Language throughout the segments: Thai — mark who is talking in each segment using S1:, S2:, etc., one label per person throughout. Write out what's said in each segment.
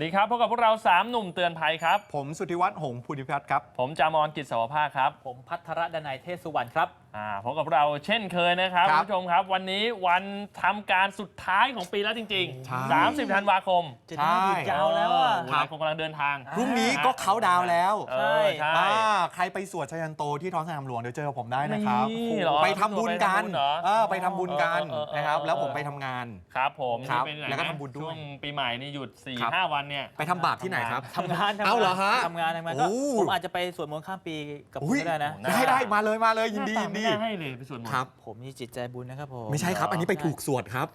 S1: วัสดีครับพบกับพวกเรา 3 หนุ่มเตือนภัยครับ
S2: ผมสุทธิวัฒน์หงส์ภูริพัฒน์ครับ
S1: ผมจามอนกิจสวภาคครับ
S3: ผมพัทรดนัยเทศสุวรรณครับ
S1: อ่าพบกับเราเช่นเคยนะครับ
S2: ค
S1: คุ
S2: รั
S1: ณ
S2: บ
S1: ผู้ชมครับ วันนี้วันทำการสุดท้ายของปีแล้วจริง
S2: ใช่
S1: ๆ 30ธันวาคม
S3: จะได้หยุดยาวแล้วอะ
S1: เวลาคงกำลังเดินทาง
S2: พรุ่งนี้ก็เขาน์ดาวน์แล้ว
S1: เออใช่
S2: อ่าใครไปสวดชัยยันโตที่ท้องสนามหลวงเดี๋ยวเจอผมได้นะครับ
S1: นี่เหรอ
S2: ไปทำบุญกัน
S1: ไปทำบุญเหรอ
S2: เออไปทำบุญกัน
S1: เออเออเออ
S2: นะครับ
S1: เออ
S2: แล้วผมไปทำงาน
S1: ครับผม
S2: ครับ
S1: นี่เป็นไหน
S2: แล้วก็
S1: นะ
S2: ทำบุญด้วย
S1: ช่วงปีใหม่นี่หยุด
S2: ครับ
S1: 4 5 วันเนี่ย
S2: ไปทำบาปที่ไหนครับ
S3: ทำงานทำงาน
S2: เอาเหรอฮะ
S3: ทำงานทำงานก็
S2: โอ้
S3: ผมอาจจะไปสวดมนต์ข้ามปีกับคุ
S2: อุ๊
S3: ณ
S2: ย
S3: ก็ได้นะ
S1: นะ
S2: ได้ได้มาเลยมาเลยยินดี
S1: หา
S2: ยิ
S1: ตานไม่
S2: ดี
S1: ได้ให้เลยไปสวดมนต์
S2: ครับ
S3: ผมนี่จิตใจบุญนะครับผม
S2: ไม่ใช่ครับ อันนี้ไป
S3: ใช่
S2: ถูกสวดครับ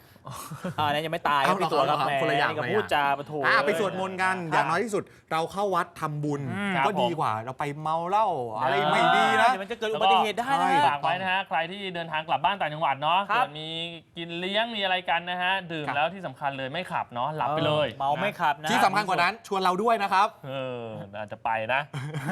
S3: อ่าเนี่ยยังไม่ตาย
S2: เอา
S3: พี่ตัวครับ
S2: เอาเอา
S3: แหม
S2: คนละอย่าง
S3: นี่ก็
S2: คนละอย่าง
S3: พูดจาประโถ
S2: อ่าไป
S3: เลย
S2: สวดมนต์กันอย่างน้อยที่สุดเราเข้าวัดทำบุญ
S3: อืม
S2: ก็ดีกว่าเราไปเมาเหล้าอะไร
S1: อ่า
S2: ไม่ดีนะ
S3: เดี๋ยวมันจะเกิดอุบัติเหตุได้นะ
S2: ใช่
S3: ฮะ
S1: ฝากไว้นะฮะ ใครที่เดินทางกลับบ้านต่างจังหวัดเนาะ
S3: ครับ
S1: เกิดมีกินเลี้ยงมีอะไรกันนะฮะ ดื่ม
S2: ครับ
S1: แล้วที่สำคัญเลยไม่ขับเนาะหลับไปเลย
S3: เมาไม่ขับนะ
S2: ที่สำคัญกว่านั้นชวนเราด้วยนะครับ
S1: เอออาจจะไปนะ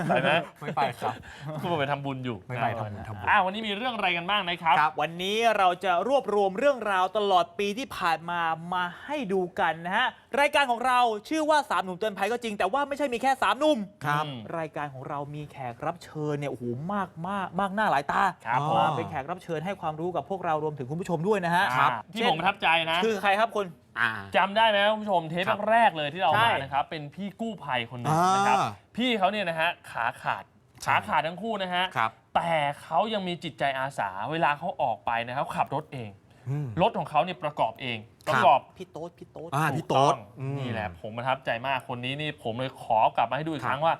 S1: ไปไหม
S2: ไม่ไปครับ
S1: คุณไปทำบุญอยู่
S2: ไม่ไปทำบุญทำบุญ
S1: อ่าวันนี้มีเรื่องอะไรกันบ้างนะครับ
S2: ครับ
S3: วันนี้เราจะรวบรวมเรื่องราวตลอดปีที่ผ่านมามาให้ดูกันนะฮะ รายการของเราชื่อว่าสามหนุ่มเตือนภัยก็จริง แต่ว่าไม่ใช่มีแค่สามหนุ่ม
S2: ครับ
S1: อืม
S3: รายการของเรามีแขกรับเชิญเนี่ยโอ้โหมากมากมากหน้าหลายตา
S1: ครับ
S2: อ๋อ
S3: มาเป็นแขกรับเชิญให้ความรู้กับพวกเรารวมถึงคุณผู้ชมด้วยนะฮะ
S1: ครับ
S3: เช่น
S1: ที่ผมประทับใจนะ
S3: คือใครครับคุณ
S2: อ่า
S1: จำได้ไหมคุณผู้ชมเทป
S2: ครับ
S1: แรกๆเลยที่เรา
S3: ใช่
S1: มานะครับเป็นพี่กู้ภัยคนหนึ่ง
S2: อ่าน
S1: นะครับพี่เขาเนี่ยนะฮะขาขาด
S2: ใช่
S1: ขาขาดทั้งคู่นะฮะ
S2: ครับ
S1: แต่เขายังมีจิตใจอาสาเวลาเขาออกไปนะครับขับรถเอง
S2: อืม
S1: รถของเขาเนี่ยประกอบเอง
S2: ครั
S1: ป
S2: บ
S1: ระกอบ
S3: พี่โต๊ดพี่โต๊ด
S2: อ่า
S1: ถู
S2: พี่
S1: ก
S2: โต๊ด
S1: อง
S2: อืม
S1: นี่แหละผมประทับใจมากคนนี้นี่ผมเลยขอกลับมาให้ดูอีก
S2: ครับ
S1: ครั้งว่า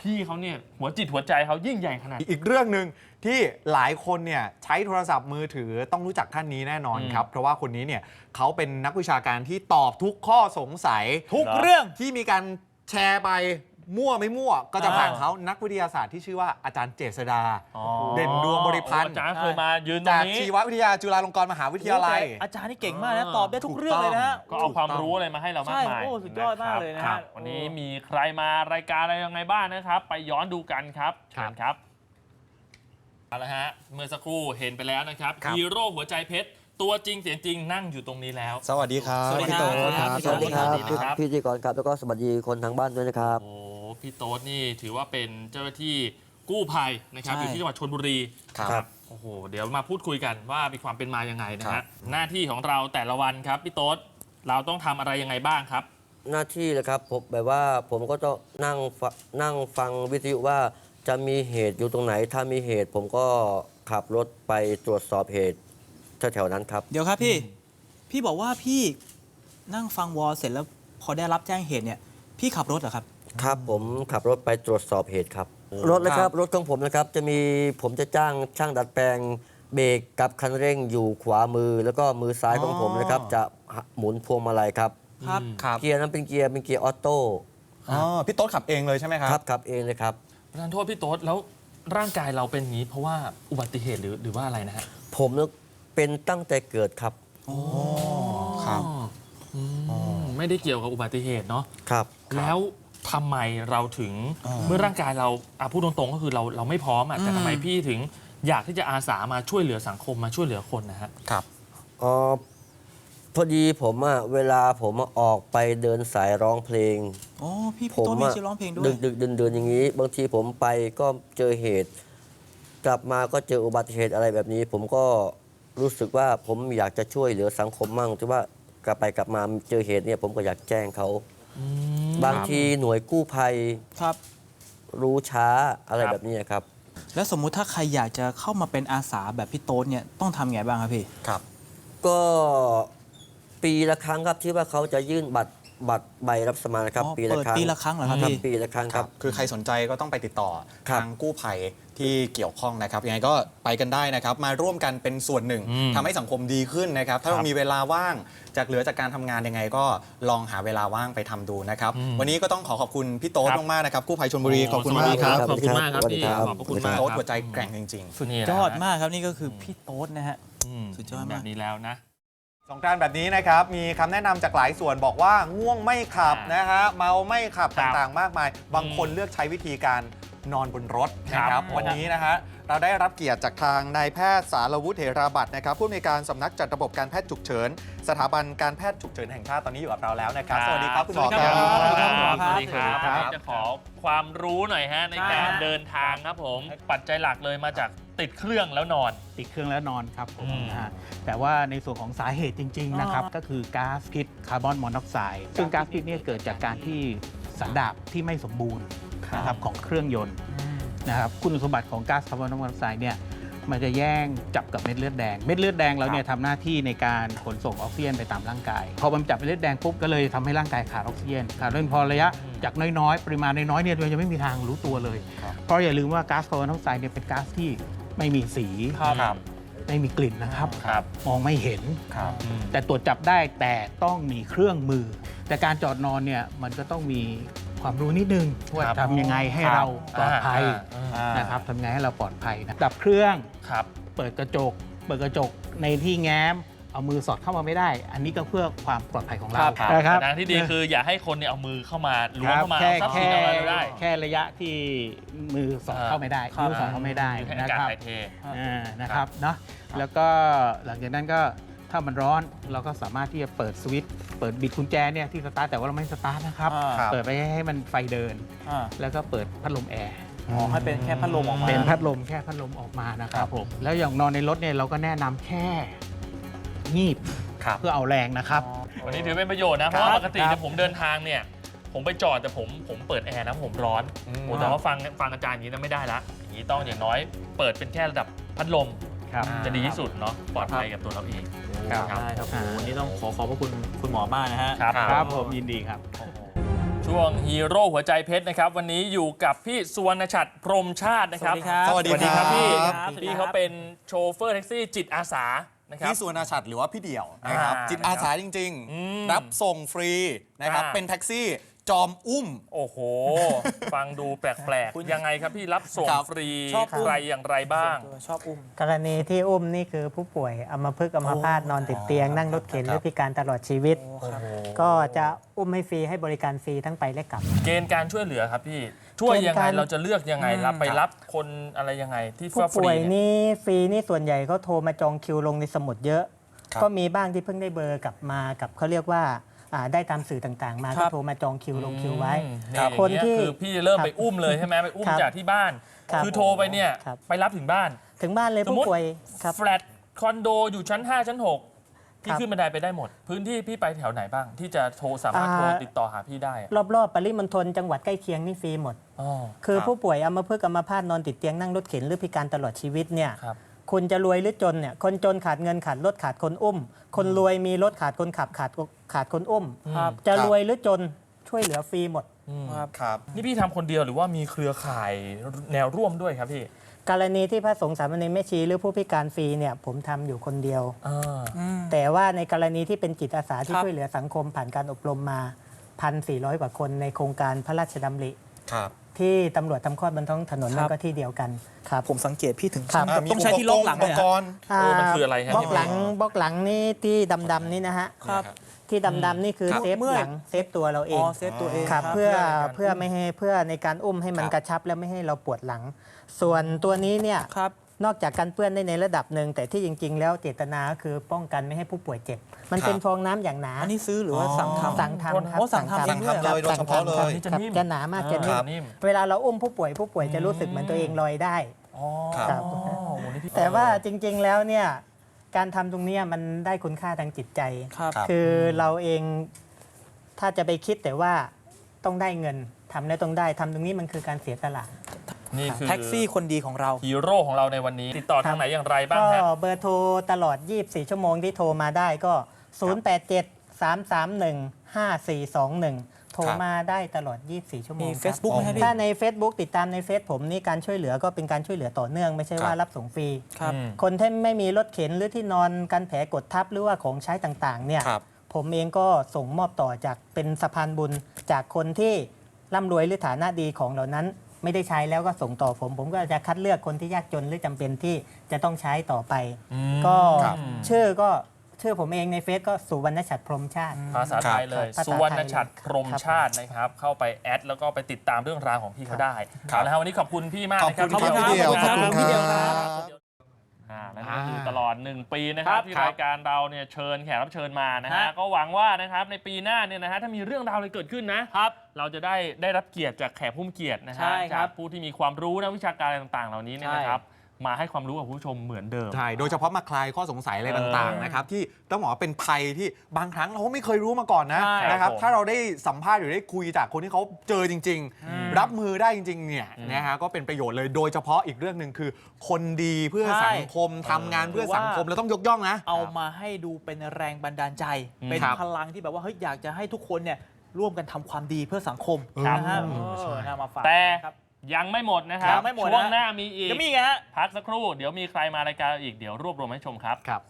S1: พี่เขาเนี่ยหัวจิตหัวใจเขายิ่งใหญ่ขนาด
S2: อีกเรื่องหนึ่งที่หลายคนเนี่ยใช้โทรศัพท์มือถือต้องรู้จักท่านนี้แน่นอน
S1: อืม
S2: ครับ เพราะว่าคนนี้เนี่ยเขาเป็นนักวิชาการที่ตอบทุกข้อสงสัย
S3: ทุก
S1: เหรอ
S3: เรื่อง
S2: ที่มีการแชร์ไป มั่วไม่มั่วก็จะ
S3: อ่า
S2: ผ่านเขานักวิทยาศาสตร์ที่ชื่อว่าอาจารย์เจษดา
S1: อ๋อ
S2: เด่นดวงบริพันธ์
S1: อาจารย์เคยมายืนตร
S2: จางก
S1: นี้
S2: ชีววิทยาจุฬาลงกรณ์มหาวิทยาลัย
S3: อาจารย์นี่เก่งมากนะ
S1: อ่า
S3: ตอบได้ทุกเรื่องเลยนะฮะ
S1: ก็เอาความรู้อะไรมาให้เรามากมาย
S3: ใช่โอ้สุดยอดมากเลยนะฮะ
S1: ครับวันนี้มีใครมารายการอะไรยังไงบ้างนะครับ ไปย้อนดูกันครับเชิญครับเอาละฮะเมื่อสักครู่เห็นไปแล้วนะครับ
S2: ครับ
S1: ฮีโร่หัวใจเพชรตัวจริงเสียงจริงนั่งอยู่ตรงนี้แล้ว
S4: สวัสดีครับ
S3: สวัสดี
S4: พี่
S3: ครั
S4: โต
S3: บ
S4: ครับ
S1: พี่
S5: ส
S1: โต๊
S5: วัสดีครับ
S1: สวัสดีครับ
S5: พิธีกรครับ แล้วก็สวัสดีคนทางบ้านด้วยนะครับ
S1: โอ้ พี่โต๊ดนี่ถือว่าเป็นเจ้าหน้าที่กู้ภัยนะครับ
S3: ใช่
S1: อยู่ที่จังหวัดชลบุรี
S4: ครับ
S1: โอ้โห เดี๋ยวมาพูดคุยกันว่ามีความเป็นมายังไงนะ
S4: ครั
S1: ฮะ
S4: บ
S1: หน้าที่ของเราแต่ละวันครับพี่โต๊ดเราต้องทำอะไรยังไงบ้างครับ
S5: หน้าที่เลยครับผมแบบว่าผมก็ต้องนั่งฟนั่งฟังวิทยุว่าจะมีเหตุอยู่ตรงไหน ถ้ามีเหตุ ผมก็ขับรถไปตรวจสอบเหตุแถวๆนั้นครับ
S6: เดี๋ยวครับพี่ พี่บอกว่าพี่นั่งฟังวอลเสร็จแล้วพอได้รับแจ้งเหตุเนี่ย พี่ขับรถเหรอครับ
S5: ครับผมขับรถไปตรวจสอบเหตุครับ รถนะครับรถของผมนะครับจะมีผมจะจ้างช่างดัดแปลงเบรกกับคันเร่งอยู่ขวามือ แล้วก็มือซ้ายของผมนะครับ จะหมุนพวงมาลัยครับ
S6: ครับ
S4: ครับ
S5: เกียร์นั้นเป็นเกียร์เป็นเกียร์ออโต้
S4: อ๋อพี่โต๊ดขับเองเลยใช่ไหมครั
S5: ครับบขับเองเลยครับ
S1: ประธานโทษพี่โต๊ดแล้วร่างกายเราเป็นอย่างนี้ เพราะว่าอุบัติเหตุหรือหรือว่าอะไรนะฮะ
S5: ผมเนี่ยเป็นตั้งแต่เกิดครับ
S4: ครับ
S1: อืมไม่ได้เกี่ยวกับอุบัติเหตุเนาะ
S5: ครับ
S1: แล้ว ทำไมเราถึงเมื่อร่างกายเราอะพูดตรงๆก็คือเราเราไม่พร้อมอะแต่ทำไมพี่ถึงอยากที่จะอาสามาช่วยเหลือสังคมมาช่วยเหลือคนนะฮะ
S4: ครับ
S5: อ๋อพอดีผมอะเวลาผมอะออกไปเดินสายร้องเพลง
S6: โอ้พี่
S5: ผ
S6: พี่
S5: ม
S6: โต้นมี
S5: อะ
S6: ชื่อร้องเพลงด้วย
S5: ดึกดึกเดินเดินอย่างนี้ บางทีผมไปก็เจอเหตุ กลับมาก็เจออุบัติเหตุอะไรแบบนี้ ผมก็รู้สึกว่าผมอยากจะช่วยเหลือสังคมมั่งแต่ว่ากลับไปกลับมาเจอเหตุเนี่ยผมก็อยากแจ้งเขา บางทีหน่วยกู้ภัย
S6: ครับ
S5: รู้ช้าอะไร
S1: ครับ
S5: แบบนี้ครับ
S6: แล้วสมมุติถ้าใครอยากจะเข้ามาเป็นอาสาแบบพี่โต๊ดเนี่ยต้องทำไงบ้างครับพี่
S4: ครับ
S5: ก็ปีละครั้งครับที่ว่าเขาจะยื่นบัตร บัตรใบรับสมัครนะครับ
S6: อ๋อ
S5: ปีละ
S6: เปิด
S5: ครั้ง
S6: ปีละครั้งเหรอครับ
S5: ครับ
S6: พี่
S5: ปีละครั้ง
S4: ค
S5: ค
S4: รั
S5: รับบ
S4: คือใครสนใจก็ต้องไปติดต่อ
S5: ครับ
S4: ทางกู้ภัยที่เกี่ยวข้องนะครับยังไงก็ไปกันได้นะครับ มาร่วมกันเป็นส่วนหนึ่ง
S1: อืม
S4: ทำให้สังคมดีขึ้นนะครับ ถ้า
S1: ครั
S4: เรา
S1: บ
S4: มีเวลาว่างจากเหลือจากการทำงานยังไงก็ลองหาเวลาว่างไปทำดูนะครับ
S1: อืม
S4: วันนี้ก็ต้องขอขอบคุณพี่โต๊ด
S1: ครับ
S4: มากๆนะครับกู้ภัยชลบุรีขอบคุณ
S1: สวั
S4: มา
S1: ส
S4: ก
S1: ดี
S4: ครับ
S1: ขอบคุณมากครับ
S5: สวัสดี
S1: พี่
S5: ครับ
S1: ขอบพระคุณ
S5: สวัสดี
S1: มาก
S4: โต๊ด
S1: ครับ
S4: หัวใจแกร่งจริง
S1: สุดนี่
S6: ยอดมากครับนี่ก็คือพี่โต๊ดนะฮะ
S1: ม
S6: สุดยอดมาก
S1: แบบนี้แล้วนะ
S2: สงกรารแบบนี้นะครับ มีคำแนะนำจากหลายส่วนบอกว่าง่วงไม่ขับ
S1: อ่าน
S2: นะฮะเมาไม่ขับ
S1: ครับ
S2: ต่างๆ มากมาย บางคนเลือกใช้วิธีการ นอนบนรถ
S1: ครั
S2: นะ
S1: บ
S2: ครับวันนี้นะฮะเราได้รับเกียรติจากทางนายแพทย์สารวุฒิเถราบัตรนะครับผู้อำนวยการสำนักจัดระบบการแพทย์ฉุกเฉิน สถาบันการแพทย์ฉุกเฉินแห่งชาติตอนนี้อยู่กับเราแล้วนะครับสวัสดีครับคุณหมอ
S1: สวัสดี
S2: ค
S1: ค
S2: รั
S1: รับ
S2: บ
S1: สวัสดีครับ
S3: ครับ
S1: วันนี้จะขอความรู้หน่อยฮะในการ
S3: ใช่
S1: เดินทางครับผม ปัจจัยหลักเลยมาจากติดเครื่องแล้วนอน
S7: ติดเครื่องแล้วนอนครับผม
S1: อืม
S7: นะฮะแต่ว่าในส่วนของสาเหตุจริงๆนะครับก็คือก๊าซพิษคาร์บอนมอนอกไซด์ซึ่งก๊าซพิษเนี่ยเกิดจากการที่สันดาปที่ไม่สมบูรณ์ นะครับของเครื่องยนต์นะครับคุณสมบัติของก๊าซคาร์บอนมอนอกไซด์เนี่ยมันจะแย่งจับกับเม็ดเลือดแดง เม็ดเลือดแดงเราเนี่ยทำหน้าที่ในการขนส่งออกซิเจนไปตามร่างกาย พอมันจับเม็ดเลือดแดงปุ๊บก็เลยทำให้ร่างกายขาดออกซิเจนขาดเลือดพอระยะจากน้อยๆ ปริมาณน้อยๆเนี่ยมันจะไม่มีทางรู้ตัวเลย เพราะอย่าลืมว่าก๊าซคาร์บอนมอนอกไซด์เนี่ยเป็นก๊าซที่ไม่มีสี
S1: ครับ
S7: ไม่มีกลิ่นนะครับ
S1: ครับ
S7: มองไม่เห็น
S2: ครับ
S7: แต่ตรวจจับได้แต่ต้องมีเครื่องมือ แต่การจอดนอนเนี่ยมันก็ต้องมี ความรู้นิดนึงว่า
S1: ครับ
S7: ทำยังไงให้เราปลอดภัย
S1: อ่าอ่า
S7: นะครับทำยังไงให้เราปลอดภัยนะดับเครื่อง
S1: ครับ
S7: เปิดกระจก เปิดกระจกในที่แง้มเอามือสอดเข้ามาไม่ได้ อันนี้ก็เพื่อความปลอดภัยของเรา
S1: ครับ
S7: นะครับ
S1: แต่ทางที่ดีคืออย่าให้คนเนี่ยเอามือเข้ามาล้วง
S7: ครับ
S1: เข้ามา
S7: แค่
S1: เอาทรัพย์สิน
S7: แค่
S1: เอาอะไรได้
S7: แค่ระยะที่มือสอดเข้าไม่ได้
S1: ครับ
S7: นิ้วสอดเข้าไม่ได้
S1: ให้
S7: นะ
S1: อากาศ
S7: ครับ
S1: ถ่ายเท
S7: อ่านะครับเนาะแล้วก็หลังจากนั้นก็ ถ้ามันร้อนเราก็สามารถที่จะเปิดสวิตช์เปิดบิดกุญแจเนี่ยที่สตาร์ทแต่ว่าเราไม่สตาร์ทนะครับ
S3: อ่า
S2: ครับ
S7: เปิดไปให้มันไฟเดิน
S3: อ่า
S7: แล้วก็เปิดพัดลมแอร์
S3: อ๋อให้เป็นแค่พัดลมออกมา
S7: เป็นพัดลมแค่พัดลมออกมานะครับผม แล้วอย่างนอนในรถเนี่ยเราก็แนะนำแค่งีบ
S2: ครับ
S7: เพื่อเอาแรงนะครับ
S1: วันนี้ถือเป็นประโยชน์นะ เพราะว่าปกติเนี่ยผมเดินทางเนี่ย ผมไปจอดแต่ผมผมเปิดแอร์นะผมร้อน
S2: อืม
S1: โอ้แต่ว่าฟังฟังอาจารย์อย่างนี้นะไม่ได้ละ อย่างนี้ต้องอย่างน้อยเปิดเป็นแค่ระดับพัดลม
S7: ครับ
S1: จะดีที่สุดเนาะปลอดภัยกับตัวเราเอง
S7: ครับ
S3: ได้ครับโอ้โหวันนี้ต้องขอขอบพระคุณคุณหมอมากนะฮะ
S1: ครับ
S7: ครับผมยินดีครับ
S1: ช่วงฮีโร่หัวใจเพชรนะครับ วันนี้อยู่กับพี่สุวรรณชัดพรหมชาตินะครับ
S3: สวัสดีครับ
S2: สวัสดีครับ
S1: พี่
S3: ครับ
S1: พี่เขาเป็นโชเฟอร์แท็กซี่จิตอาสานะครับ
S4: พี่สุวรรณชัดหรือว่าพี่เดี่ยวนะครับ
S1: อ่า
S4: จิตอาสาจริง
S1: อืม
S4: ๆ รับส่งฟรีนะครับ
S1: อ่า
S4: เป็นแท็กซี่ จอมอุ้ม
S1: โอ้โห ฟังดูแปลกๆ ยังไงครับพี่รับส่ง
S4: ครับ
S1: ฟรี
S3: ชอบอุ้ม
S1: ใครอย่างไรบ้าง
S3: ชอบอุ้ม
S8: กรณีที่อุ้มนี่คือผู้ป่วยอัมพฤกษ์อัมพาตนอนติดเตียง นั่งรถเข็นหรือพิการตลอดชีวิต ก็จะอุ้มให้ฟรีให้บริการฟรีทั้งไปและกลับ
S1: เกณฑ์การช่วยเหลือครับพี่ ช่วยยัง
S8: เกณฑ์
S1: ไง
S8: การ
S1: เราจะเลือกยังไงรับไปรับคนอะไรยังไง ที่
S8: ผู้
S1: ว่าฟรี
S8: ป่วย
S1: เนี่ย
S8: นี่ฟรีนี่ส่วนใหญ่เขาโทรมาจองคิวลงในสมุดเยอะ
S4: ครับ
S8: ก็มีบ้างที่เพิ่งได้เบอร์กลับมากับเขาเรียกว่า อ่าได้ตามสื่อต่างๆ มา
S3: ครั
S8: ก็
S3: บ
S8: โทรมาจองคิวลงคิวไว้
S1: อืมเนี่ยอย่าง
S8: คน
S1: เงี้ย
S8: ที่
S1: คือพี่จะเริ่ม
S8: ครับ
S1: ไปอุ้มเลยใช่ไหมไปอุ้ม
S8: ครับ
S1: จากที่บ้าน
S8: ครับ
S1: คือโทรไปเนี่ย
S8: ครับ
S1: ไปรับถึงบ้าน
S8: ถึงบ้านเลย
S1: สมมุ
S8: ผู้
S1: ติ
S8: ป่วยครับ
S1: แฟลตคอนโดอยู่ชั้น 5 ชั้น 6 พี่
S8: ครับ
S1: ขึ้นบันไดไปได้หมด พื้นที่พี่ไปแถวไหนบ้าง ที่จะโทรสามารถ
S8: อ่า
S1: โทรติดต่อหาพี่ได้อะ
S8: รอบๆปริมณฑลจังหวัดใกล้เคียงนี่ฟรีหมด
S1: อ๋อ
S8: คือ
S1: รับ
S8: ผู้ป่วยอัมพฤกษ์อัมพาตนอนติดเตียงนั่งรถเข็นหรือพิการตลอดชีวิตเนี่ย
S1: ครับ
S8: คุณจะรวยหรือจนเนี่ยคนจนขาดเงินขาดรถขาดคนอุ้ม คนรวยมีรถขาดคนขับขาดขาดคนอุ้ม
S1: ครับ
S8: จะ
S4: ครับ
S8: รวยหรือจนช่วยเหลือฟรีหมด
S1: อืม
S4: ครับ
S1: นี่พี่ทำคนเดียวหรือว่ามีเครือข่ายแนวร่วมด้วยครับพี่
S8: กรณีที่พระสงฆ์สามเณรแม่ชีหรือผู้พิการฟรีเนี่ยผมทำอยู่คนเดียว
S1: อ่า
S8: แต่ว่าในกรณีที่เป็นจิตอาสาที่
S3: ครับ
S8: ช่วยเหลือสังคมผ่านการอบรมมา 1,400 กว่าคนในโครงการพระราชดำริ
S4: ครับ
S8: ที่ตำรวจทำคลอดบนท้องถนน
S3: ครั
S8: นั่
S3: บ
S8: นก็ที่เดียวกันครับ
S3: ผมสังเกตพี่ถึง
S8: ครับ
S3: ขั้นกับ ต้องใช้ที่ล็อกหลัง
S4: อุ
S3: เล
S4: ป
S3: ย
S4: ก
S3: ฮะ
S4: รณ์
S1: เออมันคืออะไรฮะ
S8: บล็อกหลังบล็อกหลังนี่ที่ดำๆนี่นะฮะ
S3: ครับ
S8: ที่ดำๆนี่คือ
S3: ครับ
S8: เซฟ
S3: เมื่อย
S8: หลังเซฟตัวเราเอ
S3: อ๋องเซฟตัวเอง
S8: ครับ
S3: ครับ
S8: เพื่อ
S1: เพื่อในการ
S8: เพื่อไม่ให้เพื่อในการอุ้มให้มัน
S4: ครับ
S8: กระชับและไม่ให้เราปวดหลัง ส่วนตัวนี้เนี่ย
S3: ครับ
S8: นอกจากการเปื้อนได้ในระดับหนึ่งแต่ที่จริง ๆ แล้วเจตนาก็คือป้องกันไม่ให้ผู้ป่วยเจ็บ มันเป็นฟองน้ำอย่างหนา
S3: อันนี้ซื้อหรือว่าสั่งทำ
S8: สั่งทำครับ
S3: โอ้สั่งทำ
S8: สั่ง
S3: เองด้วย
S8: ทำ
S4: เลยโดยเฉพาะเลย
S8: สั่งทำครับ
S1: นี่จะ
S8: ครับ
S1: นิ่ม
S8: จะหนามากจะ
S1: ค
S8: นิ่
S1: รั
S8: ม
S1: บนิ่ม
S8: เวลาเราอุ้มผู้ป่วยผู้ป่วยจะรู้สึกเหมือนตัวเองลอยได้
S1: อ๋อ
S4: ครับ
S1: โอ้โหนี่พี่
S8: แต่ว่าจริง ๆ แล้วเนี่ยการทำตรงเนี้ยมันได้คุณค่าทางจิตใจ
S3: ครับ
S4: ครับ
S8: คือเราเองถ้าจะไปคิดแต่ว่าต้องได้เงินทำแล้วต้องได้ทำตรงนี้มันคือการเสียสละ
S1: นี่คือ
S3: แท็กซี่คนดีของเรา
S1: ฮีโร่ของเราในวันนี้ติดต่อทางไหนอย่างไรบ้าง
S8: ก็
S1: ฮะ
S8: เบอร์โทรตลอด 24 ชั่วโมงที่โทรมาได้ก็ 087 331 5421 โทรมาได้ตลอด 24 ชั่วโม
S3: มี
S8: งครับ
S3: Facebook ไหมครับพี่
S8: ถ้าใน Facebook ติดตามในเฟซผมนี่การช่วยเหลือก็เป็นการช่วยเหลือต่อเนื่องไม่ใช่ว่ารับส่งฟรี
S3: ครับ
S1: อืม
S8: คนที่ไม่มีรถเข็นหรือที่นอนกันแผลกดทับหรือว่าของใช้ต่างๆเนี่ย
S4: ครับ
S8: ผมเองก็ส่งมอบต่อจากเป็นสะพานบุญจากคนที่ร่ำรวยหรือฐานะดีของเหล่านั้น ไม่ได้ใช้แล้วก็ส่งต่อผม ผมก็จะคัดเลือกคนที่ยากจนหรือจำเป็นที่จะต้องใช้ต่อไป
S1: อืม
S8: ก็
S4: ครับ
S8: ชื่อก็ชื่อผมเองในเฟซก็สุวรรณชัดพรหมชาติ
S1: ภาษาไทยเลย
S8: ครับ
S1: สุวรรณชัด
S8: ภาษาไทย
S1: พรหมชาตินะครับ เข้าไปแอดแล้วก็ไปติดตามเรื่องราวของพี่เขาได้
S4: ครับ
S1: เอาละครับวันนี้ขอบคุณพี่มากนะครั
S2: ขอบคุณครับพี่เดี่ยวขอบคุณครับ
S1: อ่าและนี่คือตลอด 1 ปีนะค
S3: ค
S1: รั
S3: รั
S1: บบที่
S3: ครับ
S1: รายการเราเนี่ยเชิญแขกรับเชิญมานะฮะ
S3: ฮะ
S1: ก็หวังว่านะครับในปีหน้าเนี่ยนะฮะถ้ามีเรื่องราวอะไรเกิดขึ้นนะครับเราจะได้ได้รับเกียรติจากแขกผู้มีเกียรตินะ
S3: ใช่
S1: ฮะ
S3: ครั
S1: จา
S3: บ
S1: กผู้ที่มีความรู้นะวิชาการอะไรต่างๆ เหล่านี้เนี่ย
S3: ใช่
S1: นะครับ มาให้ความรู้กับผู้ชมเหมือนเดิม
S2: ใช่ โดยเฉพาะมาคลายข้อสงสัยอะไรต่าง
S1: เออ
S2: ๆนะครับที่ต้องบอกว่าเป็นภัยที่บางครั้งเราก็ไม่เคยรู้มาก่อนนะ
S3: ใช่
S2: นะครับ
S1: ครับผม
S2: ถ้าเราได้สัมภาษณ์หรือได้คุยจากคนที่เขาเจอจริงๆรับมือได้จริงๆเนี่ย
S1: อืม
S2: นะฮะก็เป็นประโยชน์เลยโดยเฉพาะอีกเรื่องหนึ่งคือ คนดีเพื่อ
S3: ใช่
S2: สังคมทำงานเพื่อสังคมเราต้องยกย่องนะ
S3: เอามาให้ดูเป็นแรงบันดาลใจ
S1: อืม
S3: เป็น
S2: ครับ
S3: พลังที่แบบว่าเฮ้ยอยากจะให้ทุกคนเนี่ยร่วมกันทำความดีเพื่อสังคม
S2: ครับ
S3: นะฮะ
S2: อืม
S3: เออ
S2: ใช่
S3: น่ามาฝาก
S1: แต่
S3: ครับ
S1: ยังไม่หมดนะครับ
S3: ยังไม่หมดนะ
S1: ช่วงหน้ามีอีก
S3: จะมีไงฮะ
S1: พักสักครู่ เดี๋ยวมีใครมารายการอีก เดี๋ยวรวบรวมให้ชมครับ
S2: ครับ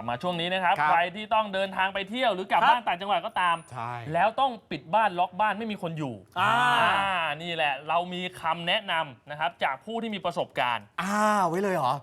S1: ลับมาช่วงนี้นะครับ
S2: ครับ
S1: ใครที่ต้องเดินทางไปเที่ยวหรือกลับ
S3: ครับ
S1: บ้านต่างจังหวัดก็ตาม
S2: ใช่
S1: แล้วต้องปิดบ้านล็อกบ้านไม่มีคนอยู่
S3: อ่า
S1: นี่แหละ เรามีคำแนะนำนะครับจากผู้ที่มีประสบการณ์
S2: อ้าไว้เลยเหรอ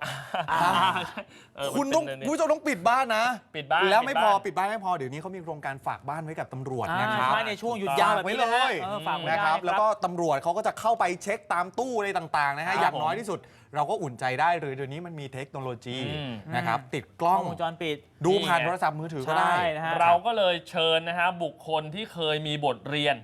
S1: เออ
S2: คุณ
S1: มัน
S2: ต้อง
S1: เป็น
S2: คุณผู้ชมต้องปิดบ้านนะ
S1: ปิดบ้าน
S2: แล้วไม่พอ
S1: ปิดบ้าน
S2: ปิดบ้านไม่พอเดี๋ยวนี้เขามีโครงการฝากบ้านไว้กับตำรวจ
S3: อ่า
S2: นะครับ
S3: ใช่ในช่วงหยุดยาวแบบนี้นะฮะ
S2: ฝากไว้เลย
S3: เออฝากไว้
S2: นะครับ
S3: ได้
S2: แล้วก็ตำรวจเขาก็จะเข้าไปเช็คตามตู้อะไรต่างๆนะ
S1: ครั
S2: ฮะ
S1: บ
S2: อย่างน้อย
S1: ผม
S2: ที่สุดเราก็อุ่นใจได้หรือเดี๋ยวนี้มันมีเทคโนโลยี
S1: อืม
S2: นะครับติดก
S3: ก
S2: ล้
S3: ล้
S2: อ
S3: องงวงจรปิด
S2: ดูผ่าน
S1: นี่ไง
S2: โทรศัพท์มือถือก็ได้
S3: ใช่นะฮะ
S1: เราก็เลยเชิญนะฮะบุคคลที่เคยมีบทเรียน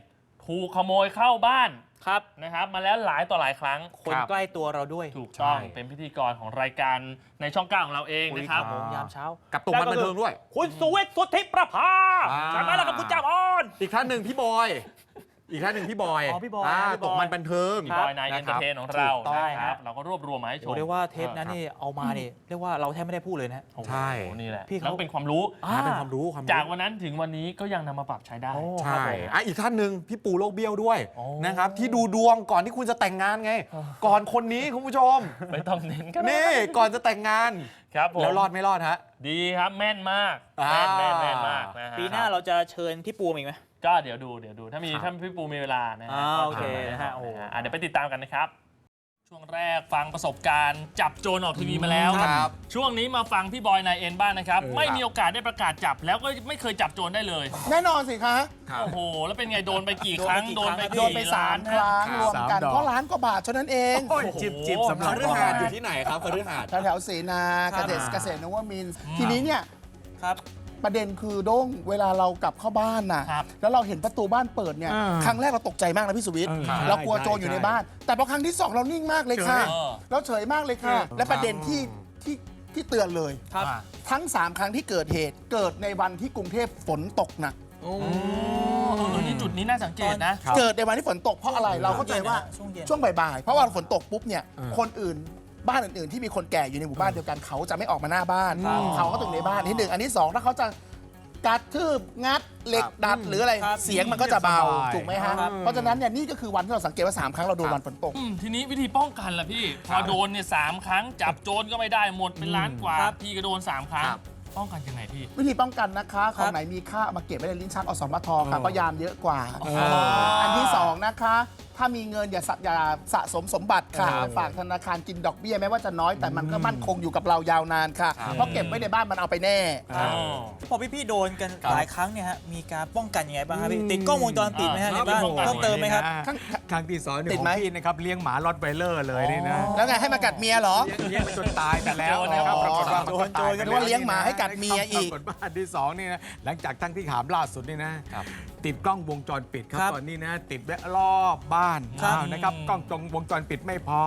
S1: ถูกขโมยเข้าบ้าน
S3: ครับ
S1: นะครับ มาแล้วหลายต่อหลายครั้ง
S3: คน
S2: ครับ
S3: ใกล้ตัวเราด้วย
S1: ถูกต้อง
S2: ใช่
S1: เป็นพิธีกรของรายการในช่องเก้าของเราเองนะครับ
S3: คุยข่าวยามเช้า
S2: กับตรงมันบันเทิงด้วย
S3: คุณสุเวทสุทธิประภา
S2: อ่า
S3: ใช่ไหมล่ะครับคุณจามอน
S2: อีกท่านหนึ่งพี่บอย อีกท่านหนึ่งพี่บอย
S3: อ๋อพี่บอยาพี่บอย
S2: ตกมันบันเทิง
S1: พี่บอยนายเอนเตอร์เทนของเรา
S2: ถูกต้อง
S1: นะครับเราก็รวบรวมมาให้ช
S3: โอ้
S1: ม
S3: เรียกว่าเทปนั้นนี่เอามาเนี่ยเรียกว่าเราแทบไม่ได้พูดเลยนะ
S1: โอ้โห
S2: ใช่
S1: นี่แหละ
S3: พี่เขา
S1: แล้วเป็นความรู้
S3: อ่า
S2: เป็นความรู้ความรู้
S1: จากวันนั้นถึงวันนี้ก็ยังนำมาปรับใช้ได้
S3: โอ้
S2: ใช่อะอีกท่านหนึ่งพี่ปูโลกเบี้ยวด้วย
S1: โอ้
S2: นะครับที่ดูดวงก่อนที่คุณจะแต่งงานไง ก่อนคนนี้คุณผู้ชม
S1: ไม่ต้องเน้นก็ได้
S2: นี่ก่อนจะแต่งงาน
S1: ครับผม
S2: แล้วรอดไม่รอดฮะ
S1: ดีครับแม่นมาก
S2: อ่า
S1: แม่นแม่นแม่นมากนะฮะ
S3: ปีหน้าเราจะเชิญพี่ปูมอีกไหม
S1: ก็เดี๋ยวดูเดี๋ยวดูถ้ามี
S2: ครับ
S1: ถ้าพี่ปูมีเวลานะฮะ
S3: อ่า
S1: ก็
S3: โอเค
S1: ทำ
S3: นะฮะโอ้โห
S1: อะเดี๋ยวไปติดตามกันนะครับ ช่วงแรกฟังประสบการณ์จับโจรออกทีวีมาแล้ว
S2: ครับ
S1: ช่วงนี้มาฟังพี่บอยนายเอ็นบ้างนะครับ
S2: เออ
S1: ไม่มีโอกาสได้ประกาศจับแล้วก็ไม่เคยจับโจรได้เลย
S9: แน่นอนสิคะ
S1: โอ้โหแล้วเป็นไงโดนไปกี่ครั้ง
S3: โด
S1: โด
S3: น
S1: น
S3: ไป
S1: ไป
S3: กี่
S9: โดนไป
S1: กี่
S9: สา
S1: ล้ามน
S9: ครั้ง
S2: ครับ
S9: รวมกัน
S2: สามดอก
S9: ก็ล้านกว่าบาทเท่านั้นเอง
S1: โอ้โห
S4: จิบจิบสำหรับ
S2: พฤหัสอยู่ที่ไหนครับพฤหัส
S9: แถวๆเสนาเกษตรเกษตรนวมินทร์ทีนี้เนี่ย
S3: ครับ
S9: ประเด็นคือโด้งเวลาเรากลับเข้าบ้านน่ะ
S1: ครับ
S9: แล้วเราเห็นประตูบ้านเปิดเนี่ย
S7: อ่า
S9: ครั้งแรกเราตกใจมากนะพี่สุวิทย์
S7: เออใช่
S9: เรากลัวโจร
S7: ใช่
S9: อยู่ใน
S7: ใช่
S9: บ้าน แต่พอครั้งที่สองเรานิ่งมากเลยค่ะ
S1: เออ
S9: เราเฉยมากเลยค่ะ และประเด็นที่ที่ที่เตือนเลย
S3: ครับ
S9: ทั้ง 3 ครั้งที่เกิดเหตุเกิดในวันที่กรุงเทพฝนตกหนัก
S1: เออนี่จุดนี้น่าสังเกตนะ
S9: เกิดในวันที่ฝนตกเพราะอะไรเราเข้าใจว่า
S3: ช่วงเย็น
S9: ช่วงบ่ายๆ เพราะว่าฝนตกปุ๊บเนี่ยคนอื่น บ้านอื่นๆ ที่มีคนแก่อยู่ในหมู่บ้านเดียวกันเขาจะไม่ออกมาหน้าบ้านเขาก็ต้องอยู่ในบ้านที่หนึ่งอันที่สองถ้าเขาจะกัดทืบงัดเหล็กดัดหรืออะไร
S3: ครับ
S9: เสียงมันก็จะเบา
S7: สบาย
S9: ถูกไหมฮะ
S3: ครับ
S9: เพราะฉะนั้นเนี่ยนี่ก็คือวันที่เราสังเกตว่า3ครั้งเราโดนวันฝนตก
S1: อืมทีนี้วิธีป้องกันล่ะพี่ พอโดนเนี่ยสามครั้ง จับโจรก็ไม่ได้หมดเป็นล้านกว่า
S3: ครับ
S1: พี่ก็โดนสามครั้ง
S2: ครับ
S1: ป้องกันยังไงพี่
S9: วิธีป้องกันนะคะ ของไหนมีค่าเอามาเก็บไว้ในลิ้นชักอสมทค่ะก็ยามเยอะกว่า อันที่สองนะคะถ้ามีเงินอย่าสะอย่าสะสมสมบัติค่ะไปฝากธนาคารกินดอกเบี้ยแม้ว่าจะน้อยแต่มันก็มั่นคงอยู่กับเรายาวนานค่ะ เพราะเก็บไว้ในบ้านมันเอาไปแน่
S1: อ๋อ
S3: พอพี่ๆโดนกันหลายครั้งเนี่ยฮะมีการป้องกันยังไงบ้างครับพี่ติดกล้องวงจรปิดไหมฮะในบ้าน
S1: ป้องกัน
S3: เพิ่มเติมไหมครับ
S9: ครั้ง
S7: ครั้งที่สองเนี่ย
S9: ติด
S7: ของ
S9: ไหม
S7: พี่นะครับเลี้ยงหมาลอตไวเลอร์เลยนี่นะ
S9: แล้วไงให้มากัดเมียเหรอ
S7: เลี้ยงเลี้ยงไปจนตายไปแล้ว
S1: โจร
S7: นะครับ
S9: อ๋อ
S7: ปรากฏว่ามันก็ตายไป
S9: นึกว่าเลี้ยงหมาให้กัดเมียอีก
S7: ปรากฏว่าอันที่สองนี่นะหลังจากทั้งที่ถามล่าสุดนี่นะติดกล้องวงจรปิดครับ
S3: ครับ
S7: ตอนนี้นะ ติดแวะรอบบ้าน
S3: ครับ
S7: อ้าวนะครับกล้องจงวงจรปิดไม่พอ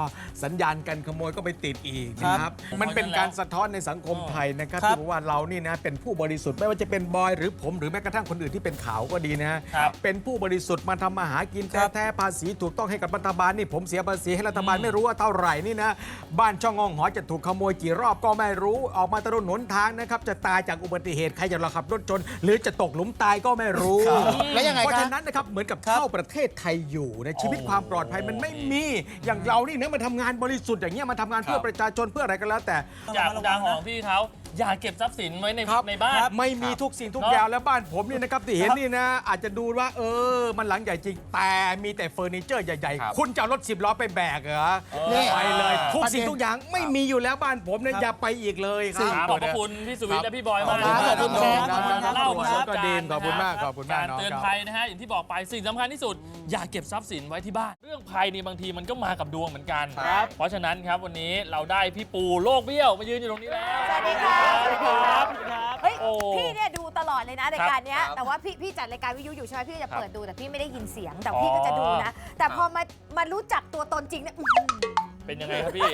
S7: สัญญาณการขโมยก็ไปติดอีก
S3: ครับ
S7: นะครับมันเป็นการสะท้อนในสังคมไทยนะครับ
S3: ครับ
S7: ที่บอกว่าเรานี่นะเป็นผู้บริสุทธิ์ไม่ว่าจะเป็นบอยหรือผมหรือแม้กระทั่งคนอื่นที่เป็นข่าวก็ดีนะ
S1: ครับ
S7: เป็นผู้บริสุทธิ์มาทำมาหากิน
S3: ครับ
S7: แท้ๆภาษีถูกต้องให้กับรัฐบาลนี่ผมเสียภาษีให้รัฐบาลไม่รู้ว่าเท่าไหร่นี่นะบ้านช่องงองหอจะถูกขโมยกี่รอบก็ไม่รู้ออกมาตะลุหนทางนะครับจะตายจากอุบัติเหตุใครจะเราขับรถชนหรือจะตกหลุมตายก็ไม่รู้
S9: แล้วยังไง
S7: เพราะ
S9: คะ
S7: ฉะนั้นนะครับเหมือนกับเข้าประเทศไทยอยู่ในชีวิตความปลอดภัยมันไม่มี อย่างเรานี่นะมาทำงานบริสุทธิ์อย่างเงี้ยมาทำงานเพื่อประชาชนเพื่ออะไรก็แล้วแต่
S1: จากดังของพี่เขา อย่าเก็บทรัพย์สินไว้ใน
S10: ครับ
S1: ในบ้าน
S10: ไม่มีทุกสิ่งทุก
S1: เนอะ
S10: อย่างแล้วบ้านผมเนี่ยนะครับที่เห็นนี่นะ อาจจะดูว่าเออ มันหลังใหญ่จริง แต่มีแต่เฟอร์นิเจอร์ใหญ่
S2: ครับ
S10: ๆคุณจะเอารถสิบล้อไปแบกเหรอ
S9: นี่
S10: ไปเลยทุก
S9: ประเด็น
S10: สิ่งทุกอย่างไม่มีอยู่แล้วบ้านผมเนี่ยอย่าไปอีกเลยค
S1: ค
S10: รั
S1: รับ
S10: บ
S1: ขอบพระคุณพี่สุวิทย์และพี่บอยมาก
S9: ขอบคุณ
S1: นะ
S9: ครับ
S1: ที่มาเล่าประสบ
S10: ก็
S1: การ
S10: ดี
S1: ณ์
S10: ขอบคุณมากขอบคุณมาก
S1: การ
S10: น้อง
S1: เตือน
S10: ครับ
S1: ภัยนะฮะอย่างที่บอกไปสิ่งสำคัญที่สุด อย่าเก็บทรัพย์สินไว้ที่บ้าน เรื่องภัยนี่บางทีมันก็มากับดวงเหมือนกัน
S3: ครับ
S1: เพราะฉะนั้นครับวันนี้เราได้พี่ปูโลกเบี้ยวมายืนอยู่ตรงนี้แล้ว
S11: สวัสดีค่ะ
S1: สวัสดีครับ
S11: เฮ้ย
S1: โอ้
S11: พี่เนี่ยดูตลอดเลยนะรายการเนี้ย
S2: ครับ
S11: แต่ว่าพี่พี่จัดรายการวิทยุอยู่ใช่ไหมพี่จะเปิดดูแต่พี่ไม่ได้ยินเสียงแต่
S1: อ๋อ
S11: พี่ก็จะดูนะ แต่พอมามารู้จักตัวตนจริงเนี่ยอื้อหือ
S1: เป็นยังไงครับพี่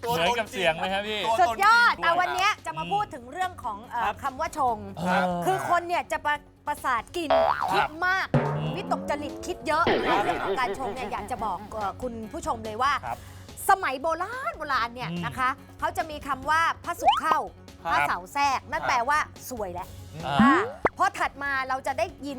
S1: เหมือนกับเสียงไหมครับพี่
S2: ตัว
S11: สุดยอด
S1: ด้วย
S11: แต่วันเนี้ยจะมา
S1: อืม
S11: พูดถึงเรื่องของเอ่อ
S3: ครับ
S11: คำว่าชง
S1: ครับ
S11: คือคนเนี่ยจะประประสาทกินคิดมาก
S1: อืม
S11: วิตกจริตคิดเยอะนะคะเรื่องของการชงเนี่ยอยากจะบอกเอ่อคุณผู้ชมเลยว่า
S1: ครับ
S11: สมัยโบราณโบราณเนี่ย
S1: อืม
S11: นะคะเขาจะมีคำว่าพระศุกร์เข้า
S3: ครับ
S11: พระเสาร์แทรกนั่นแปลว่าสวยแล้ว
S1: อ่า
S11: อ่าพอถัดมาเราจะได้ยิน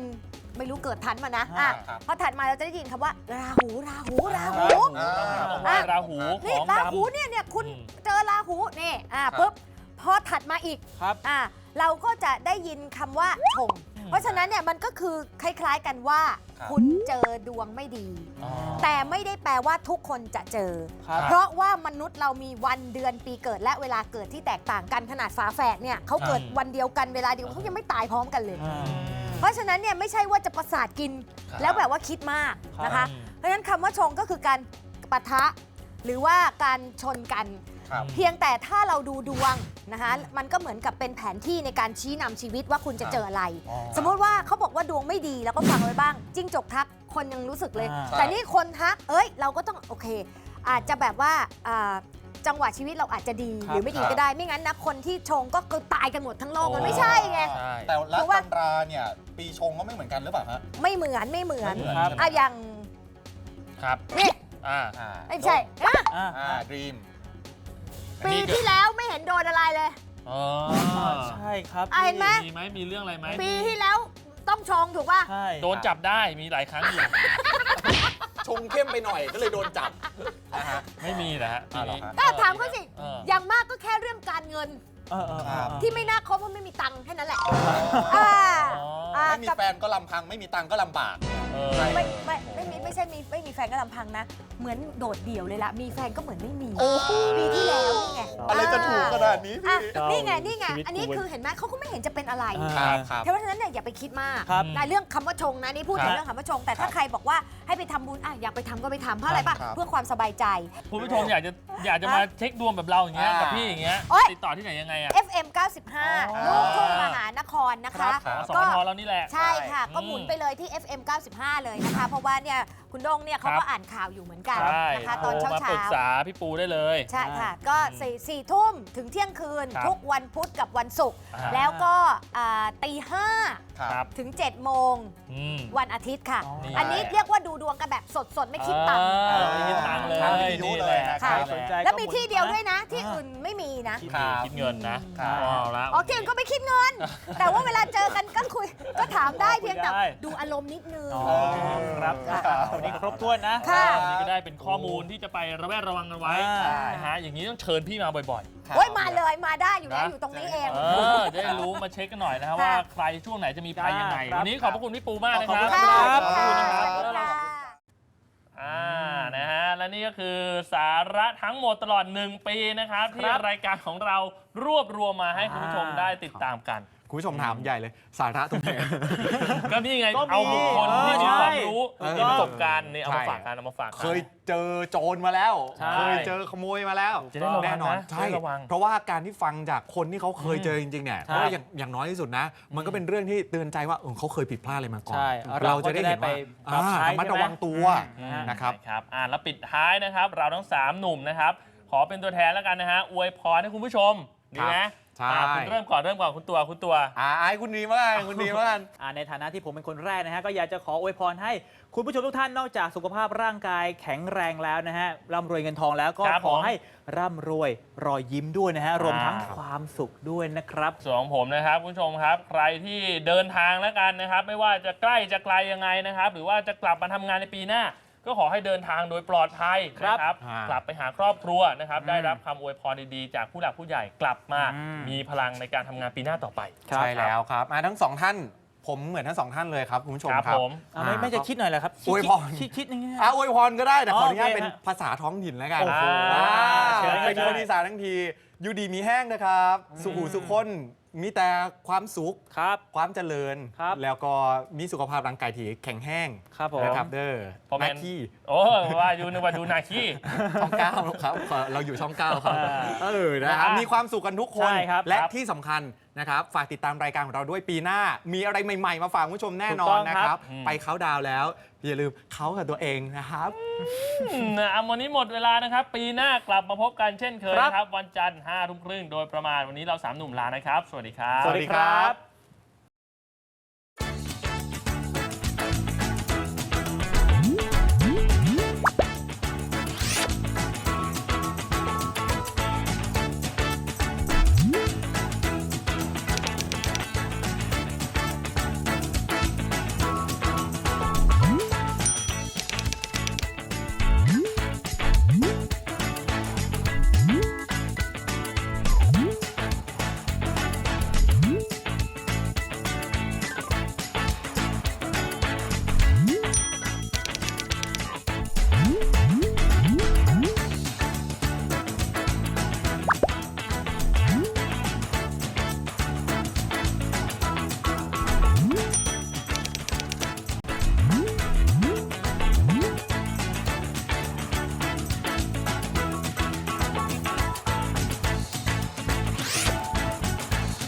S11: ไม่รู้เกิดทันมานะอะ
S2: ครับ
S11: พอถัดมาเราจะได้ยินคำว่า ราหูราหูราหู
S2: อ่า
S1: บอกว่าราหูข
S11: นี่
S1: อง
S11: รา
S1: ดำ
S11: หูเนี่ยเนี่ยคุณ
S1: อืม
S11: เจอราหูนี่อ่า
S2: ครับ
S11: ปุ๊บพอถัดมาอีก
S3: ครับ
S11: อ่าเราก็จะได้ยินคำว่าชง เพราะฉะนั้นเนี่ยมันก็คือคล้ายๆกันว่า
S2: ครับ
S11: คุณเจอดวงไม่ดี
S1: อ๋อ
S11: แต่ไม่ได้แปลว่าทุกคนจะเจอ
S3: ครับ
S11: เพราะว่ามนุษย์เรามีวันเดือนปีเกิดและเวลาเกิดที่แตกต่างกันขนาดฝาแฝดเนี่ยเขาเกิด
S1: อืม
S11: วันเดียวกันเวลาเดียวกันเขายังไม่ตายพร้อมกันเลย
S3: อ่า
S11: เพราะฉะนั้นเนี่ยไม่ใช่ว่าจะประสาทกิน
S1: ครับ
S11: แล้วแบบว่าคิดมากนะคะ
S1: อืม
S11: เพราะฉะนั้นคำว่าชงก็คือการปะทะ หรือว่าการชนกัน
S2: ครับ
S11: เพียงแต่ถ้าเราดูดวงนะคะมันก็เหมือนกับเป็นแผนที่ในการชี้นำชีวิตว่าคุณจะเจออะไรสมมติว่าเขาบอกว่าดวงไม่ดีแล้วก็ฟังไว้บ้าง จิ้งจกทักคนยังรู้สึกเลย
S3: อ่า
S11: แต่นี่คนทักเอ้ยเราก็ต้องโอเค อาจจะแบบว่าอ่าจังหวะชีวิตเราอาจจะดี
S3: ครับ
S11: หรือไม่ดี
S2: ครับ
S11: ก็ได้ ไม่งั้นนะคนที่ชงก็คือตายกันหมดทั้งโลกมันไม่ใช่ไง
S1: ใช่
S2: แต่ละ
S11: เพราะว่า
S2: ตำราเนี่ย ปีชงก็ไม่เหมือนกันหรือเปล่าฮะ
S11: ไม่เหมือนไม่เหมือน
S2: ไม่เหมือน
S3: ครับ
S11: อะอย่าง
S1: ครับ
S11: นี่
S1: อ่า
S2: อ่า
S11: ไม่ใช่อะ
S3: อ่า
S2: อ่าดรีม
S11: ปีที่แล้วไม่เห็นโดนอะไรเลย
S1: อ๋อ
S3: ใช่ครับ
S11: อะเห็นไหม
S1: มีไหมมีเรื่องอะไรไหม
S11: ปีที่แล้วต้องชงถูกป่ะ
S3: ใช่
S1: โดนจับได้มีหลายครั้งอยู่
S4: ชงเข้มไปหน่อยก็เลยโดนจับ
S2: นะฮะ
S1: ไม่มีนะฮะปี
S2: อ่าเหรอ
S1: นี้
S2: ฮะ
S11: ก็ถามเขาสิ
S1: เออ
S11: อย่างมากก็แค่เรื่องการเงิน
S3: เออเออเออ
S11: ที่ไม่น่าคบเพราะไม่มีตังค์แค่นั้นแหละอ่า
S1: อ๋อ
S11: อ่า
S2: ไม่มี
S11: กับ
S2: แฟนก็ลำพัง ไม่มีตังค์ก็ลำบาก
S1: เออ
S11: ไม่ไม่ไม่มีไม่ใช่มีไม่มีแฟนก็ลำพังนะ เหมือนโดดเดี่ยวเลยล่ะมีแฟนก็เหมือนไม่มีปีที่แล้วนี่ไง
S2: อะไรจะถูกขนาดนี้
S11: อะ
S2: พี่
S11: นี่ไงนี่ไง
S3: ชีวิต
S11: อันนี้
S3: กู
S11: คือเห็นไหมเขาก็ไม่เห็นจะเป็นอะไร
S3: อ่า
S2: ครับครับ
S11: เพราะฉะนั้นเนี่ยอย่าไปคิดมาก
S3: ครับ
S11: นะเรื่องคำว่าชงนะนี่พูดถึ
S1: ครั
S11: ง
S1: บ
S11: เรื่องคำว่าชง แต่ถ้าใครบอกว่าให้ไปทำบุญอะอยากไปทำก็ไปทำเพราะอะไรป่ะ
S2: ครับ
S11: เพื่อความสบายใจ
S1: คุณผู้ชมอยากจะอยากจะมาเช็คดวงแบบเราอย่างเงี้ย
S2: อ่า
S1: กับพี่อย่างเงี้ย
S11: โอ๊ย
S1: ติดต่อที่ไหนยังไงอะ
S11: FM 95
S1: อ๋อ
S11: ลูกทุ่งมหานครนะคะ
S2: ครับ
S1: ส
S11: ก็
S1: ทเรานี่แหละ
S11: ใช่ค่ะ
S1: อืม
S11: ก็หมุนไปเลยที่ FM 95เลยนะคะ เพราะว่าเนี่ยคุณโดงเนี่ยเขา
S1: ครั
S11: ก็
S1: บ
S11: อ่านข่าวอยู่เหมือนกัน
S1: ใช่
S11: นะคะตอน
S1: โทร
S11: เช้า
S1: มาปรึก
S11: เช้า
S1: ษาพี่ปูได้เลย
S11: ใช่ค่ะ ก็
S1: อืม
S11: สี่สี่ทุ่มถึงเที่ยงคืน
S1: ครับ
S11: ทุกวันพุธกับวันศุกร์
S1: อ่า
S11: แล้วก็อ่าตีห้า
S1: ครับ
S11: ถึง7โมง
S1: อืม
S11: วันอาทิตย์ค่ะ
S3: อ๋ออั
S11: อันนี้เรียกว่าดูดวงกันแบบสดๆ ไม่คิดตังค์
S1: เออไม่คิดตังค์เลย
S2: ทางวิทยุ
S1: นี่
S2: เล
S3: สนใจ
S11: แล้วมี
S3: ก็หน
S11: ที่เดียวด้วยนะ ที่
S3: อ่า
S11: อื่นไม่มีนะ
S1: คิด
S2: ครับ
S1: คิดเงินนะครับ
S2: ครับ
S1: เอาละ
S11: อ๋อที่อื่นก็ไม่คิดเงิน แต่ว่าเวลาเจอกันก็คุยก็ถามได้เพียงแต่
S3: ได้
S11: ดูอารมณ์นิดนึง
S3: อ๋อครับวันนี้ครบถ้วนนะ
S11: ค่ะ
S1: วันนี้ก็ได้เป็นข้อมูลที่จะไประแวดระวังกันไว้
S3: อ่า
S1: นะฮะอย่างนี้ต้องเชิญพี่มาบ่อย
S11: โอ้ยมาเลยมาได้อยู่แล้ว
S1: นะ
S11: อยู่ตรงนี้เอง
S1: ๆ เออจะได้รู้มาเช็คกันหน่อยนะฮะ
S11: ค่ะ
S1: ว่าใครช่วงไหนจะมีภัยยังไง
S3: ครับ
S1: วันนี้ขอบพระคุณพี่ปูมากนะค
S3: ขอบ
S1: รับ
S3: คุณ
S11: ค่ะ
S3: ครับ
S11: สวัสดี
S1: ข
S11: ค่ะ
S1: อบ
S11: ส
S1: คุณ
S11: วัสดี
S1: นะครับ
S11: ค่ะ
S1: อ่านะฮะและนี่ก็คือสาระทั้งหมดตลอด 1 ปีนะครับ ที่
S3: ครับ
S1: รายการของเรารวบรวมมาให้คุณผู้ชมได้ติดตามกัน
S2: คุณผู้ชมถามใหญ่เลย สาระตรงไหน
S1: ก็นี่ไง
S3: ก็มี
S1: เอาบุคคลที่มี
S3: เออ
S1: ความรู้
S3: ใช่
S1: มีประสบการณ์นี่เอามา
S2: ใช่
S1: ฝากกันเอามาฝากกัน
S2: เคยเจอโจรมาแล้ว
S1: ใช่
S2: เคยเจอขโมยมาแล้ว
S1: จะได้ระวัง
S2: แน่นอน
S1: นะ
S2: ใช่
S1: จะได้ระวัง
S2: เพราะว่าการที่ฟังจากคนที่เขาเคยเจอจริงๆเนี่ย
S3: ใช่
S2: เพราะว่าอย่างอย่างน้อยที่สุดนะ มันก็เป็นเรื่องที่เตือนใจว่าเออเขาเคยผิดพลาดอะไรมาก่อน
S3: ใช่
S2: เราจะได้เห็น
S3: เราก็จะได้
S2: ว่า
S3: ไปปรับ
S2: อ่า
S3: ใช้
S2: ระมัดระวังตัว
S3: ใช่ไหม
S2: นะครับ
S1: ใช่ครับอ่าแล้วปิดท้ายนะครับ เราทั้ง 3 หนุ่มนะครับ ขอเป็นตัวแทนแล้วกันนะฮะอวยพรให้คุณผู้ชมดีไหม
S2: ใช่
S1: อ่าคุณเริ่มก่อนเริ่มก่อนคุณตัวคุณตัว
S2: อ่าไอ้คุณดีมากคุณดีมาก
S3: อ่าในฐานะที่ผมเป็นคนแรกนะฮะก็อยากจะขออวยพรให้คุณผู้ชมทุกท่านนอกจากสุขภาพร่างกายแข็งแรงแล้วนะฮะร่ำรวยเงินทองแล้วก็
S1: ครับ
S3: ขอ
S1: ผม
S3: ให้ร่ำรวยรอยยิ้มด้วยนะฮะรวมทั้ง
S1: อ่า
S3: ความสุขด้วยนะครับ
S1: ส่วนของผมนะครับคุณผู้ชมครับ ใครที่เดินทางแล้วกันนะครับ ไม่ว่าจะใกล้จะไกลยังไงนะครับ หรือว่าจะกลับมาทำงานในปีหน้า ก็ขอให้เดินทางโดยปลอดภัย
S3: ครับ
S1: นะครับ
S10: อ่าก
S1: กลับไปหาครอบครัวนะครับได้รับคำอวยพรดีๆ จากผู้หลักผู้ใหญ่กลับมา
S3: อืม
S1: มีพลังในการทำงานปีหน้าต่อไป
S3: ครับ
S2: ใช่แล้วครับมาทั้งสองท่าน ผมเหมือนทั้งสองท่านเลยครับคุณผู้ชม
S1: ครับ
S2: ครับ
S1: ผม
S3: อะไม่ไม่จะคิดหน่อยเหรอครับ
S2: อวยพร
S3: คิดคิดอย่างเงี้ย
S2: อะอวยพรก็ได้แต่ขออนุญาต
S3: โอเค
S2: เป็น
S3: ฮะ
S2: ภาษาท้องถิ่นแล้วกัน
S3: โอ้โห
S2: อ่า
S3: เชิญ
S2: เป็น
S3: ได้
S2: คนอีสานทั้งที อยู่ดีมีแห้งนะครับ สุขุสุขคน มีแต่ความสุข
S3: ครับ
S2: ความเจริญ
S3: ครับ
S2: แล้วก็มีสุขภาพร่างกายที่แข็งแห้ง
S3: ครับผม
S2: นะครับเด้อ
S1: พอ
S2: ห
S1: แม
S2: น้านที่
S1: โอ้ว่าอยู่นึกว่าดูนาคี
S2: ช่องเก้าครับเราอยู่ช่องเก้าครับ
S3: อ่า
S2: เออนะครับ
S1: อะ
S2: มีความสุขกันทุกคน
S3: ใช่ครับ
S2: และ
S3: ครับ
S2: ที่สำคัญ นะครับ ฝากติดตามรายการของเราด้วยปีหน้า มีอะไรใหม่ ๆ มาฝากคุณผู้ชมแน่นอน
S3: ถูกต้อง
S2: นะ
S3: ค
S2: ค
S3: รั
S2: รับบไปเขาน์ดาวน์แล้ว อย่าลืมเขากับตัวเองนะครับ
S1: อืมนะวันนี้หมดเวลานะครับ ปีหน้ากลับมาพบกันเช่นเคย
S3: ครับ
S1: นะครับ วันจันทร์ห้าทุ่มครึ่งโดยประมาณวันนี้เราสามหนุ่มลานะครับ สวัสดีครับ
S3: สวัสดีครับ